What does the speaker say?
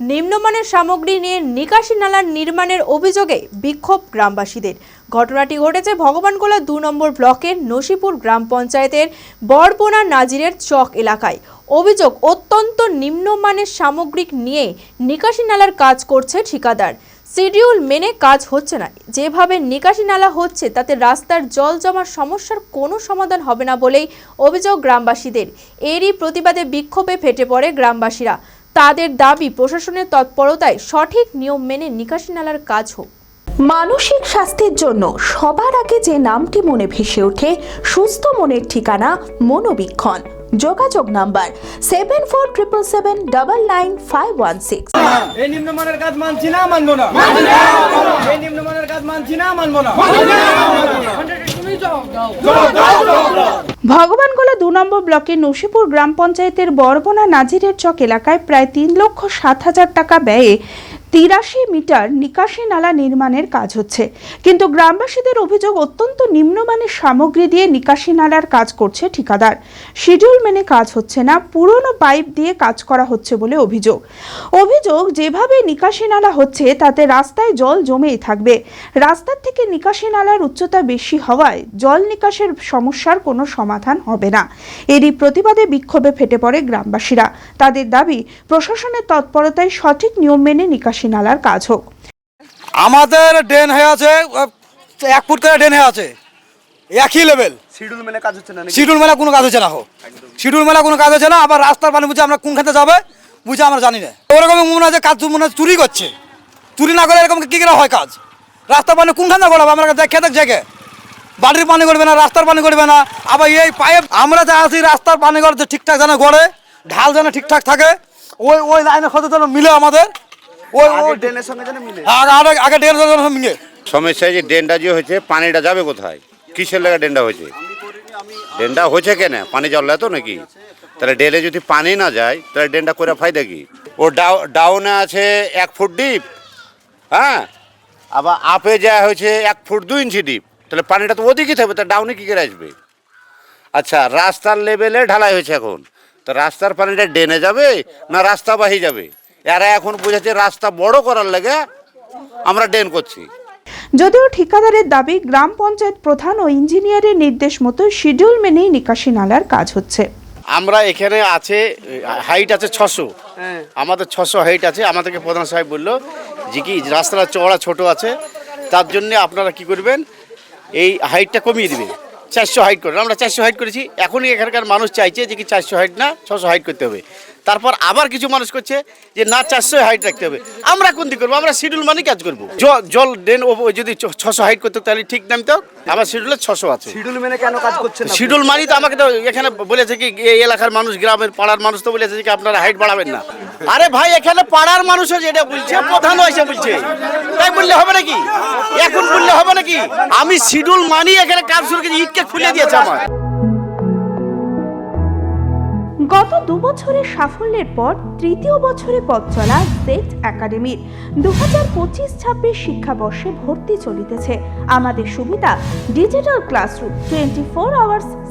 নিম্নমানের সামগ্রী নিয়ে নিকাশি নালা নির্মাণের অভিযোগে বিক্ষোভ গ্রামবাসীদের। ঘটনাটি ঘটেছে ভগবানগোলা দু নম্বর ব্লকের নসিপুর গ্রাম পঞ্চায়েতের বরবোনা নাজিরের চক এলাকায়। অভিযোগ, অত্যন্ত নিম্নমানের সামগ্রিক নিয়ে নিকাশি নালার কাজ করছে ঠিকাদার। শিডিউল মেনে কাজ হচ্ছে না। যেভাবে নিকাশি নালা হচ্ছে, তাতে রাস্তার জল জমার সমস্যার কোনো সমাধান হবে না বলেই অভিযোগ গ্রামবাসীদের। এরই প্রতিবাদে বিক্ষোভে ফেটে পড়ে গ্রামবাসীরা। তাদের দাবি প্রশাসনের তৎপরতায় সঠিক নিয়ম মেনে নিকাশি নালার কাজ হোক। মানসিক স্বাস্থ্যের জন্য সবার আগে যে নামটি মনে ভেসে ওঠে সুস্থ মনের ঠিকানা মনোবীক্ষণ। যোগাযোগ number seven four triple seven double nine five one six. এই নিম্নমানের কাজ মানছি না মানবো না। এই নিম্নমানের কাজ মানছি না মানবো না। ভগবানগোলা দু নম্বর ব্লকের নসিপুর গ্রাম পঞ্চায়েতের বরবনা নাজিরের চক এলাকায় প্রায় তিন লক্ষ সাত হাজার টাকা ব্যয়ে তিরাশি মিটার নিকাশি নালা নির্মাণের কাজ হচ্ছে। কিন্তু গ্রামবাসীদের অভিযোগ অত্যন্ত নিম্নমানের সামগ্রী দিয়ে নিকাশি নালার কাজ করছে ঠিকাদার। শিডিউল মেনে কাজ হচ্ছে না, পুরনো পাইপ দিয়ে কাজ করা হচ্ছে বলে অভিযোগ। অভিযোগ, যেভাবে নিকাশি নালা হচ্ছে, তাতে রাস্তায় জল জমেই থাকবে। রাস্তার থেকে নিকাশি নালার উচ্চতা বেশি হওয়ায় জল নিকাশের সমস্যার কোনো সমাধান হবে না। এরই প্রতিবাদে বিক্ষোভে ফেটে পড়ে গ্রামবাসীরা। তাদের দাবি, প্রশাসনের তৎপরতায় সঠিক নিয়ম মেনে নিকাশি নালার কাজ হোক। আমাদের ড্রেন হয়ে আছে এক ফুট করে ড্রেন হয়ে আছে। একই লেভেল শিডিউল মেলা কাজ হচ্ছে না নাকি? শিডিউল মেলা কোনো কাজ হচ্ছে না হো। শিডিউল মেলা কোনো কাজ হচ্ছে না আবার রাস্তার পানি বুঝে আমরা কোনখানে যাবে বুঝে আমরা জানি না। ওরকম মনে হয় যে কাজ মনে হয় চুরি করছে। চুরি না করে এরকম কি করে হয় কাজ? রাস্তার পানি কোনখানে গড়াবো? আমরা দেখে দেখ জায়গায়। বাড়ির পানি গড়বে না রাস্তার পানি গড়বে না। আবার এই পাইপ আমরা যা আছি রাস্তার পানি গড়ে ঠিকঠাক যেন গড়ে ঢাল যেন ঠিকঠাক থাকে ওই ওই লাইনের সাথে যেন মিলে আমাদের। ওই আগে ওই ড্রেনের সঙ্গে যেন মিলে। আগে আগে- আগে যেন মিলে। সমস্যা যে ড্রেনটা যে হয়েছে পানিটা যাবে কোথায়? কিসের লেগে ড্রেনটা হয়েছে? ড্রেনটা হয়েছে কেন? পানি জল তো নাকি? তাহলে ড্রেনে যদি পানি না যায় তাহলে ড্রেনটা করে ফায়দা কি? ও ডাউ ডাউনে আছে এক ফুট ডিপ হ্যাঁ? আবার আপে যা হয়েছে এক ফুট দুই ইঞ্চি ডিপ তাহলে পানিটা তো ওদিকে থাকবে তা ডাউনে কী করে আসবে? আচ্ছা রাস্তার লেভেলে ঢালাই হয়েছে এখন। তো রাস্তার পানিটা ড্রেনে যাবে না রাস্তা বাহি যাবে? এরা এখন বুঝাচ্ছে রাস্তা বড় করার লেগে আমরা ড্রেন করছি। যদিও ঠিকাদারের দাবি গ্রাম পঞ্চায়েত প্রধান ও ইঞ্জিনিয়ারের নির্দেশ মতো শিডিউল মেনেই নিকাশি নালার কাজ হচ্ছে। আমরা এখানে আছে হাইট আছে ছশো। আমাদের ছশো হাইট আছে। আমাদেরকে প্রধান সাহেব বলল যে কি রাস্তাটা চওড়া ছোট আছে। তার জন্য আপনারা কি করবেন? এই হাইটটা কমিয়ে দিবেন। চারশো হাইট করবেন আমরা চারশো হাইট করেছি। এখনই এখানকার মানুষ চাইছে যে কি চারশো হাইট না ছশো হাইট করতে হবে। তারপর আবার কিছু মানুষ করছে যে না চারশো হাইট রাখতে হবে। আমরা কোন দিক করব? আমরা শিডিউল মানে কাজ করব। জল ড্রেন যদি ছশো হাইট করতে তাহলে ঠিক নামতো। আমার শিডিউলে ছশো আছে। শিডিউল মেনে কেন কাজ করছে শিডিউল মানি তো আমাকে তো এখানে বলেছে কি এই এলাকার মানুষ গ্রামের পাড়ার মানুষ তো বলেছে কি আপনারা হাইট বাড়াবেন না। আরে ভাই, এখানে পাড়ার মানুষও যেটা বলছে প্রধান এসে বলছে। তাই বললে হবে নাকি? এখন বললে হবে নাকি? আমি শিডিউল মানি, এখানে কাজ শুরু ইটকে খুলে দিয়েছে আমার। গত দু বছরের সাফল্যের পর তৃতীয় বছরে পথ চলা জেট একাডেমির দু হাজার পঁচিশ, ছাব্বিশ শিক্ষাবর্ষে ভর্তি চলিতেছে। আমাদের সুবিধা, digital classroom twenty four hours